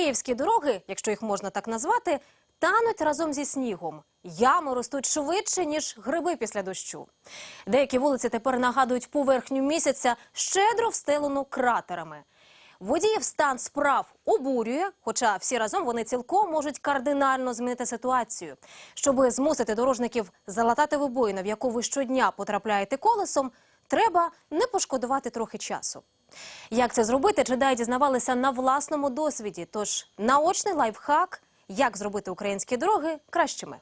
Київські дороги, якщо їх можна так назвати, тануть разом зі снігом. Ями ростуть швидше, ніж гриби після дощу. Деякі вулиці тепер нагадують поверхню місяця, щедро встелену кратерами. Водіїв стан справ обурює, хоча всі разом вони цілком можуть кардинально змінити ситуацію. Щоби змусити дорожників залатати вибоїну, в яку ви щодня потрапляєте колесом, треба не пошкодувати трохи часу. Як це зробити, джедаї дізнавалися на власному досвіді. Тож наочний лайфхак, як зробити українські дороги кращими.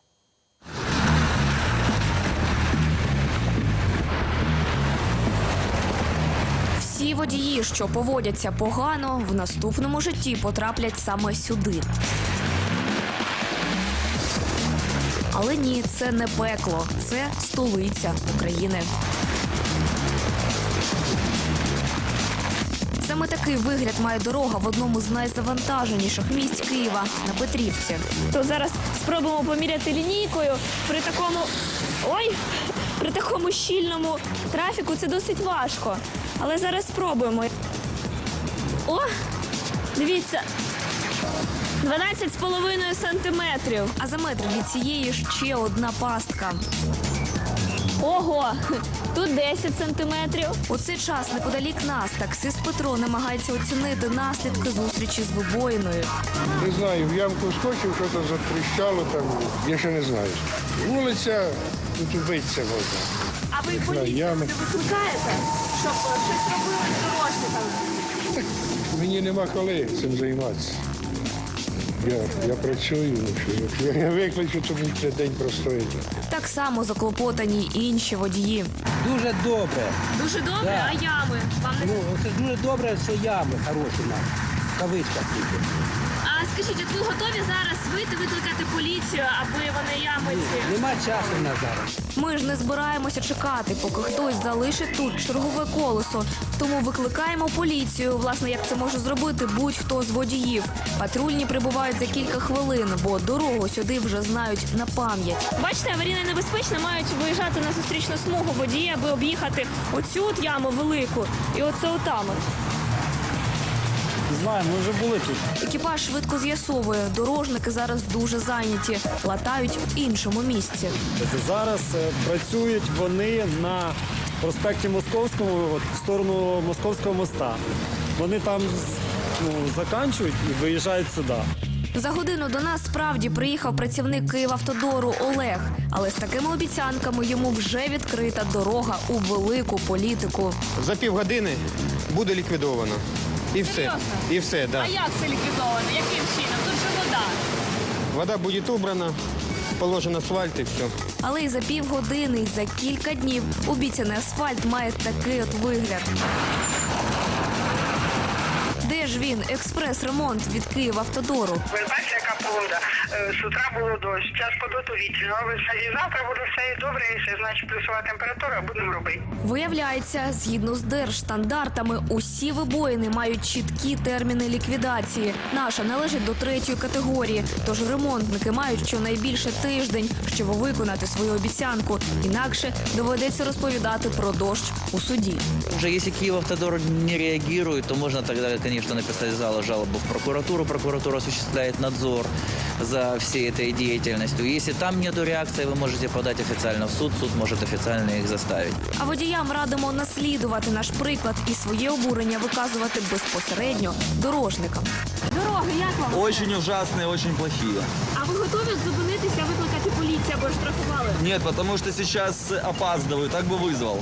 Всі водії, що поводяться погано, в наступному житті потраплять саме сюди. Але ні, це не пекло, це столиця України. Саме такий вигляд має дорога в одному з найзавантаженіших місць Києва на Петрівці. То зараз спробуємо поміряти лінійкою. При такому ой, при такому щільному трафіку це досить важко. Але зараз спробуємо. О! Дивіться. 12,5 сантиметрів. А за метр від цієї ще одна пастка. Ого! Тут 10 сантиметрів. У цей час неподалік нас таксист Петро намагається оцінити наслідки зустрічі з вибоїною. Не знаю, в ямку скочив, що то затріщало там. Я ще не знаю. Вулиця, тут убитися можна. А ви поліцію не викликаєте, щоб щось робили з дорожниками? Мені нема коли цим займатися. Я, я працюю, ну я викличу, тому цей день простоїти. Так само заклопотані інші водії. Дуже добре. Дуже добре, Да. а ями вам не Ну, це дуже добре, що ями хороші нам. Кавичка тільки. А скажіть, от ви готові зараз вийти викликати поліцію, аби вони ями ці? Нема часу в нас зараз. Ми ж не збираємося чекати, поки хтось залишить тут чергове колесо. Тому викликаємо поліцію. Власне, як це може зробити будь-хто з водіїв. Патрульні прибувають за кілька хвилин, бо дорогу сюди вже знають на пам'ять. Бачите, аварійна небезпечна мають виїжджати на зустрічну смугу водії, аби об'їхати оцю от яму велику і оце отам. От. Знаємо, ми вже були тут. Екіпаж швидко з'ясовує, дорожники зараз дуже зайняті, латають в іншому місці. Тобто Зараз е, працюють вони на проспекті Московському от, в сторону Московського моста. Вони там ну, заканчують і виїжджають сюди. За годину до нас справді приїхав працівник Київавтодору Олег, але з такими обіцянками йому вже відкрита дорога у велику політику. За півгодини буде ліквідовано. І все. Серйозно? І все, да. як це ліквідовано? Яким чином? Тут же вода. Вода буде убрана, положен асфальт і все. Але й за півгодини, і за кілька днів обіцяний асфальт має такий от вигляд. Де ж він, експрес-ремонт від Київавтодору? Ви бачите, яка погода? Е, З утра було дощ, час подоту вітряно, але все і завтра буде все добре, і все, значить плюсова температура, будемо робити. Виявляється, згідно з держстандартами, усі вибоїни мають чіткі терміни ліквідації. Наша належить до третьої категорії, тож ремонтники мають щонайбільше тиждень, щоб виконати свою обіцянку. Інакше доведеться розповідати про дощ у суді. Уже если Киевавтодор не реагирует, то можна можно тогда, конечно, написать зала жалобу в прокуратуру. Прокуратура осуществляет надзор за всей этой деятельностью. Если там нет реакции, вы можете подать официально в суд, суд может официально их заставить. А водіям радимо наслідувати наш приклад і своє обурення виказувати безпосередньо дорожникам. Дороги, як вам? Очень ужасные, очень плохие. А ви готові зупинитися, викликати поліцію або штрафували? Нет, потому что сейчас опаздываю, так бы вызвал.